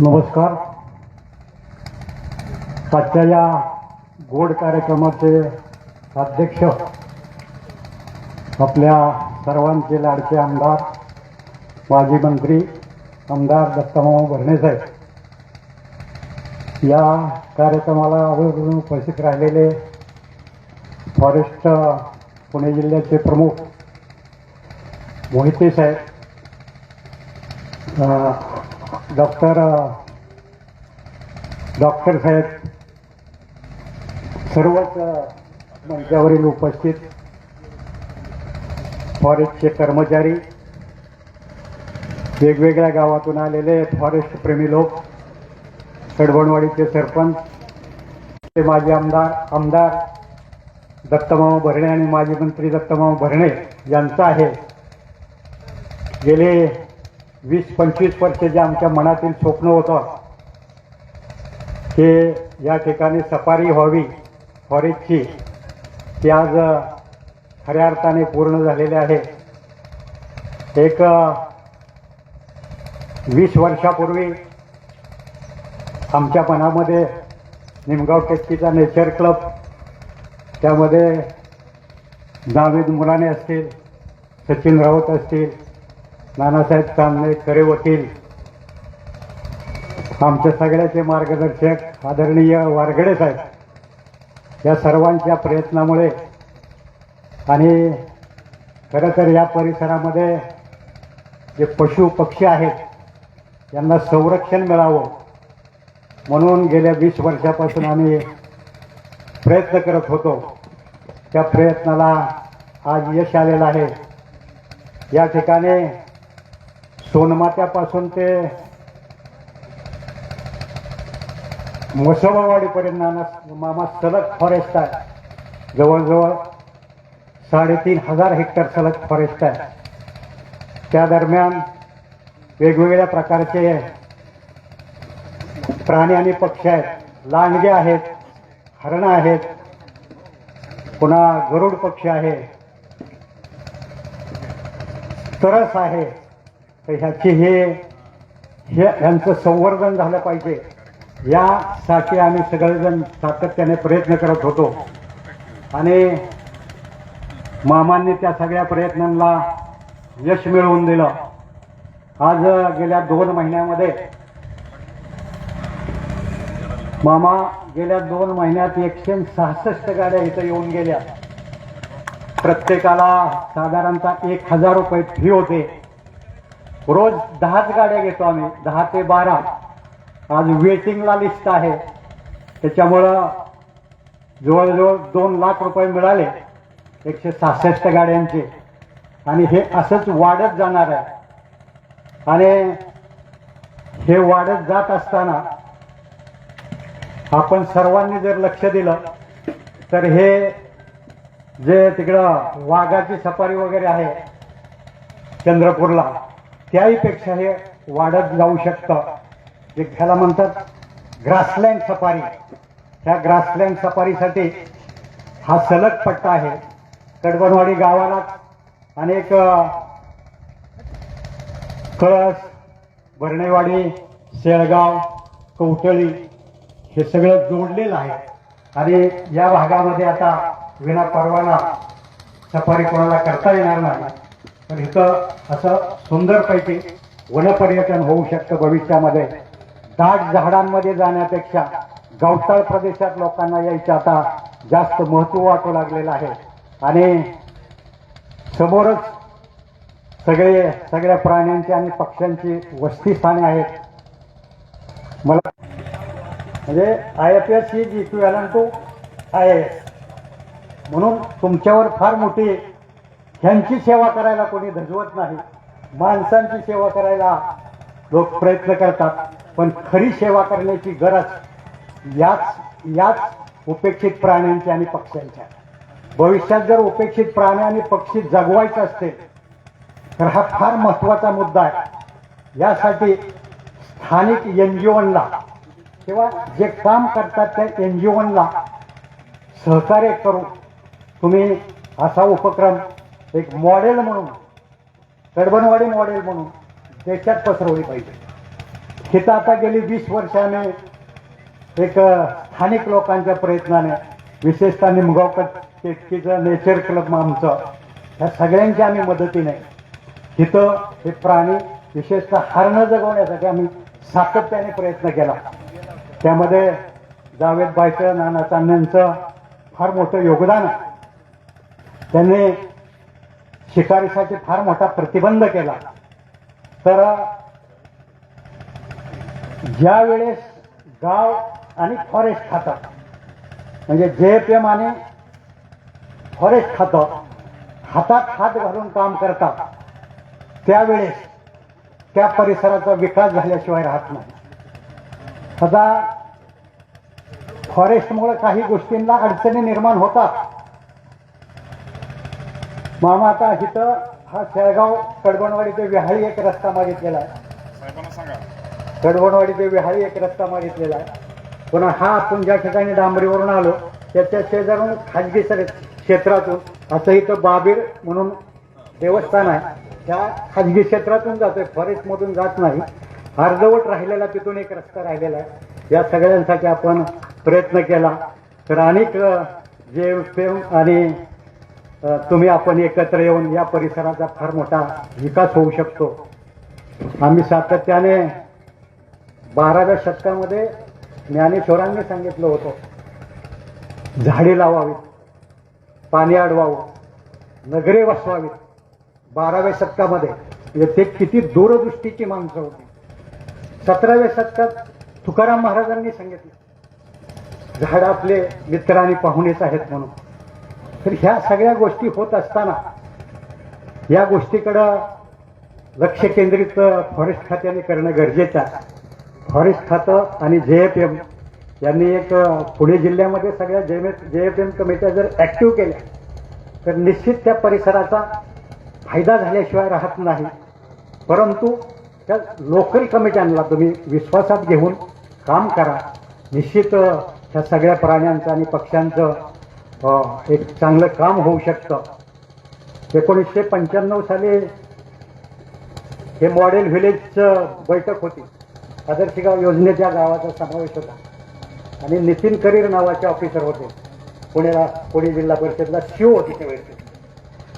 नमस्कार. आजच्या या गोड कार्यक्रमाचे अध्यक्ष आपल्या सर्वांचे लाडके आमदार माजी मंत्री आमदार दत्तमामा भरणेसाहेब या कार्यक्रमाला आवर्जून उपस्थित राहिलेले फॉरेस्ट पुणे जिल्ह्याचे प्रमुख मोहिते साहेब डॉक्टर डॉक्टर साहेब सर्वच मंचावरील उपस्थित फॉरेस्टचे कर्मचारी वेगवेगळ्या गावातून आलेले फॉरेस्ट प्रेमी लोक कडबणवाडीचे सरपंच ते माजी आमदार आमदार दत्तमामा भरणे आणि माजी मंत्री दत्तमामा भरणे यांचं आहे. गेले वीस पंचवीस वर्ष जे आमच्या मनातील स्वप्न होतं ते या ठिकाणी सफारी व्हावी फॉरेस्टची ती आज खऱ्या अर्थाने पूर्ण झालेले आहे. एक वीस वर्षापूर्वी आमच्या मनामध्ये निमगाव टेक्कीचा नेचर क्लब त्यामध्ये नावेद मुलाने असतील सचिन राऊत असतील नानासाहेब चांदणे खरे वकील. आमच्या सगळ्याचे मार्गदर्शक आदरणीय वारगडे साहेब. या सर्वांच्या प्रयत्नामुळे आणि खरं तर या परिसरामध्ये जे पशु पक्षी आहेत यांना संरक्षण मिळावं म्हणून गेल्या वीस वर्षापासून आम्ही प्रयत्न करत होतो. त्या प्रयत्नाला आज यश आलेलं आहे. या ठिकाणी सोनमात्यापासून ते मोसोबावाडीपर्यंत नाना मामा सलग फॉरेस्ट आहे. जवळजवळ साडेतीन हजार हेक्टर सलग फॉरेस्ट आहे. त्या दरम्यान वेगवेगळ्या प्रकारचे प्राणी आणि पक्षी आहेत. लांडगे आहेत हरणं आहेत पुन्हा गरुड पक्षी आहे तरस आहे. तर ह्याची हे हे यांचं संवर्धन झालं पाहिजे. यासाठी आम्ही सगळेजण सातत्याने प्रयत्न करत होतो. आणि मामांनी त्या सगळ्या प्रयत्नांना यश मिळवून दिलं. आज गेल्या दोन महिन्यामध्ये मामा गेल्या दोन महिन्यात एकशे सहासष्ट गाड्या इथं येऊन गेल्या. प्रत्येकाला साधारणतः एक हजार रुपये फी होते. रोज दहाच गाड्या घेतो आम्ही दहा ते बारा. आज वेटिंगला लिस्ट आहे. त्याच्यामुळं जवळजवळ दोन लाख रुपये मिळाले एकशे सहासष्ट गाड्यांचे. आणि हे असंच वाढत जाणार आहे. आणि हे वाढत जात असताना आपण सर्वांनी जर लक्ष दिलं तर हे जे तिकडं वाघाची सफारी वगैरे आहे चंद्रपूरला त्याहीपेक्षा हे वाढत जाऊ शकतं. जे ह्याला म्हणतात ग्रासलँड सफारी ह्या ग्रासलँड सफारीसाठी हा सलग पट्टा आहे. कडबनवाडी गावाला अनेक कळस भरणेवाडी शेळगाव कवटळी हे सगळं जोडलेलं आहे. आणि या भागामध्ये आता विना परवाना सफारी कोणाला करता येणार नाही. पण इथं असं सुंदरपैकी वनपर्यटन होऊ शकतं भविष्यामध्ये. दाट झाडांमध्ये जाण्यापेक्षा गवताळ प्रदेशात लोकांना यायचं आता जास्त महत्त्व वाटू लागलेलं आहे. आणि समोरच सगळे सगळ्या प्राण्यांची आणि पक्ष्यांची वस्तीस्थाने आहेत. मला म्हणजे आय एफ एस ही इक्विव्हॅलंट टू आय एस म्हणून तुमच्यावर फार मोठी ह्यांची सेवा करायला कोणी धजवत नाही. माणसांची सेवा करायला लोक प्रयत्न करतात पण खरी सेवा करण्याची गरज याच याच उपेक्षित प्राण्यांची आणि पक्ष्यांच्या भविष्यात जर उपेक्षित प्राणी आणि पक्षी जगवायचं असतील तर हा फार महत्त्वाचा मुद्दा आहे. यासाठी स्थानिक एन जी ओनला किंवा जे काम करतात त्या एन जी ओनला सहकार्य करून तुम्ही असा उपक्रम एक मॉडेल म्हणून कडबनवाडी मॉडेल म्हणून देशात पसरवली पाहिजे. तिथं आता गेली वीस वर्षाने एक स्थानिक लोकांच्या प्रयत्नाने विशेषतः निमगावकर शेतकीचं नेचर क्लब आमचं ह्या सगळ्यांच्या आम्ही मदतीने तिथं हे प्राणी विशेषतः हरणं जगवण्यासाठी आम्ही सातत्याने प्रयत्न केला. त्यामध्ये जावेद बायचं नाना चांद्यांचं फार मोठं योगदान आहे. त्यांनी शिकारीसाठी फार मोठा प्रतिबंध केला. तर ज्या वेळेस गाव आणि फॉरेस्ट खातं म्हणजे जे पी एम आणि फॉरेस्ट खातं हातात हात घालून काम करतात त्यावेळेस त्या परिसराचा विकास झाल्याशिवाय राहत नाही. आता फॉरेस्टमुळे काही गोष्टींना अडचणी निर्माण होतात. मामा आता इथं हा शेळगाव कडबणवाडी ते विहाळी एक रस्ता मागितलेला आहे. कडबणवाडी ते विहाळी एक रस्ता मागितलेला आहे. पुन्हा हा आपण ज्या ठिकाणी डांबरीवरून आलो त्याच्या शेजारून खाजगी सर क्षेत्रातून असं इथं बाबीर म्हणून देवस्थान आहे. त्या खाजगी क्षेत्रातून जातोय फॉरेस्टमधून जात नाही. अर्धवट राहिलेला तिथून एक रस्ता राहिलेला आहे. या सगळ्यांसाठी आपण प्रयत्न केला. तर अनेक जे प्रेम आणि तुम्ही आपण एकत्र येऊन या परिसराचा फार मोठा विकास होऊ शकतो. आम्ही सातत्याने बाराव्या शतकामध्ये ज्ञानेश्वरांनी सांगितलं होतं झाडे लावावीत पाणी अडवावं नगरे वसवावीत. बाराव्या शतकामध्ये ते किती दूरदृष्टीची माणसं होती. सतराव्या शतकात तुकाराम महाराजांनी सांगितलं झाड आपले मित्र आणि पाहुणेच आहेत म्हणून. तर ह्या सगळ्या गोष्टी होत असताना या गोष्टीकडं लक्ष केंद्रित फॉरेस्ट खात्याने करणं गरजेचं आहे. फॉरेस्ट खातं आणि जे एफ एम यांनी एक पुणे जिल्ह्यामध्ये सगळ्या जे जे एफ एम कमिट्या जर ॲक्टिव्ह केल्या तर निश्चित त्या परिसराचा फायदा झाल्याशिवाय राहत नाही. परंतु त्या लोकल कमिट्यांना तुम्ही विश्वासात घेऊन काम करा. निश्चित ह्या सगळ्या प्राण्यांचं आणि पक्ष्यांचं एक चांगलं काम होऊ शकतं. एकोणीसशे पंच्याण्णव साली हे मॉडेल व्हिलेजचं बैठक होती. आदर्शगाव योजनेच्या गावाचा समावेश होता. आणि नितीन करीर नावाचे ऑफिसर होते. पुण्याला पुणे जिल्हा परिषदला शिव होती त्यावेळेस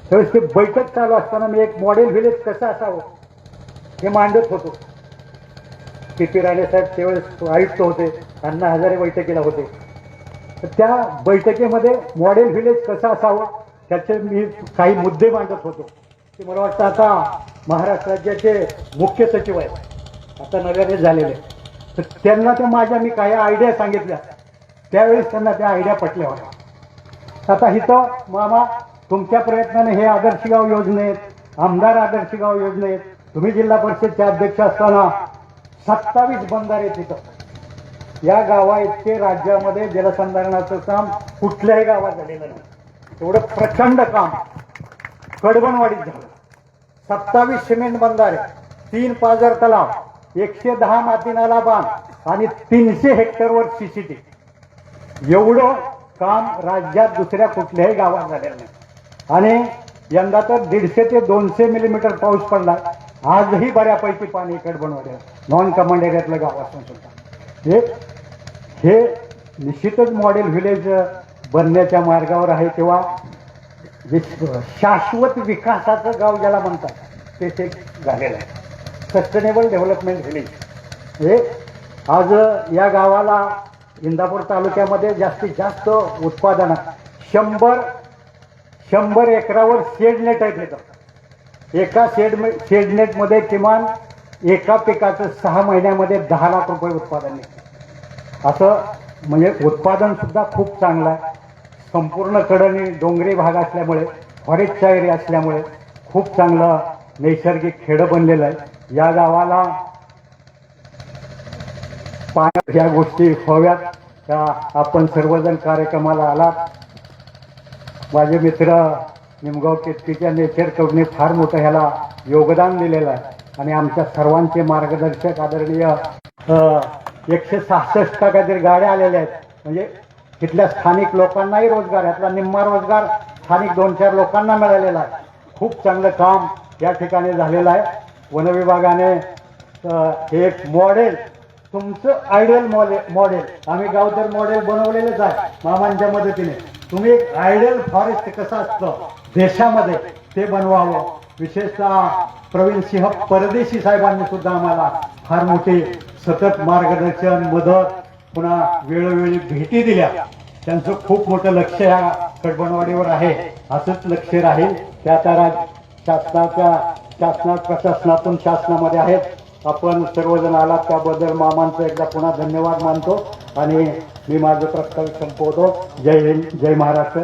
त्यावेळेस ते बैठक चालू असताना मी एक मॉडेल व्हिलेज कसं असावं हे मांडत होतो. पी पी राणे साहेब त्यावेळेस आयुक्त होते. अण्णा हजारे बैठकीला होते. त्या बैठकीमध्ये मॉडेल व्हिलेज कसं असावं त्याचे मी काही मुद्दे मांडत होतो. ते मला वाटतं आता महाराष्ट्र राज्याचे मुख्य सचिव आहेत. आता नव्याने झालेले तर त्यांना त्या माझ्या मी काही आयडिया सांगितल्या. त्यावेळेस त्यांना त्या आयडिया पटल्या होत्या. आता इथं मामा तुमच्या प्रयत्नाने हे आदर्श गाव योजनेत आमदार आदर्शगाव योजनेत तुम्ही जिल्हा परिषदचे अध्यक्ष असताना सत्तावीस बंधारे तिथं या गावा इतके राज्यामध्ये जलसंधारणाचं काम कुठल्याही गावात झालेलं नाही. एवढं प्रचंड काम. कडबणवाडीत झालं. सत्तावीस सिमेंट बंधारे तीन पाझर तलाव एकशे दहा माती नाला बांध आणि तीनशे हेक्टरवर सीसीटी एवढं काम राज्यात दुसऱ्या कुठल्याही गावात झालेलं नाही. आणि यंदा तर दीडशे ते दोनशे मिलीमीटर पाऊस पडला. आजही बऱ्यापैकी पाणी कडबनवाडीला नॉन कमांड एरियातलं गाव असून सुद्धा. हे हे निश्चितच मॉडेल व्हिलेज बनण्याच्या मार्गावर आहे किंवा जे शाश्वत विकासाचं गाव ज्याला म्हणतात ते ते झालेलं आहे. सस्टेनेबल डेव्हलपमेंट व्हिलेज हे आज या गावाला इंदापूर तालुक्यामध्ये जास्तीत जास्त उत्पादन शंभर शंभर एकरावर शेडनेट आहेत येतं एका शेड शेडनेटमध्ये किमान एका पिकाचं सहा महिन्यामध्ये दहा लाख रुपये उत्पादन निघतं. असं म्हणजे उत्पादनसुद्धा खूप चांगलं आहे. संपूर्ण कडणी डोंगरी भाग असल्यामुळे फॉरेस्टचा एरिया असल्यामुळे खूप चांगलं नैसर्गिक खेडं बनलेलं आहे. या गावाला पाण्यात ह्या गोष्टी हव्यात त्या आपण सर्वजण कार्यक्रमाला आलात. माझे मित्र निमगाव केतकीच्या नेचर क्लबने फार मोठं ह्याला योगदान दिलेलं आहे. आणि आमच्या सर्वांचे मार्गदर्शक आदरणीय एकशे सहासष्ट का काहीतरी गाड्या आलेल्या आहेत. म्हणजे तिथल्या स्थानिक लोकांनाही रोजगार यातला निम्मा रोजगार स्थानिक दोन चार लोकांना मिळालेला आहे. खूप चांगलं काम या ठिकाणी झालेलं आहे. वनविभागाने हे एक मॉडेल तुमचं आयडियल मॉडेल मॉडेल आम्ही गावतर मॉडेल बनवलेलंच आहे मामांच्या मदतीने. तुम्ही एक आयडियल फॉरेस्ट कसं असतं? देशामध्ये ते बनवावं. विशेषतः प्रवीण सिंह परदेशी साहेबांनी सुद्धा आम्हाला फार मोठी सतत मार्गदर्शन मदत पुन्हा वेळोवेळी भेटी दिल्या. त्यांचं खूप मोठं लक्ष या कडबणवाडीवर आहे. असंच लक्ष राहील. त्या त्या राज शासनाच्या शासनात प्रशासनातून शासनामध्ये आहेत. आपण सर्वजण आलात त्याबद्दल मामांचं एकदा पुन्हा धन्यवाद मानतो. आणि मी माझं प्रस्ताव संपवतो. जय हिंद जय महाराष्ट्र.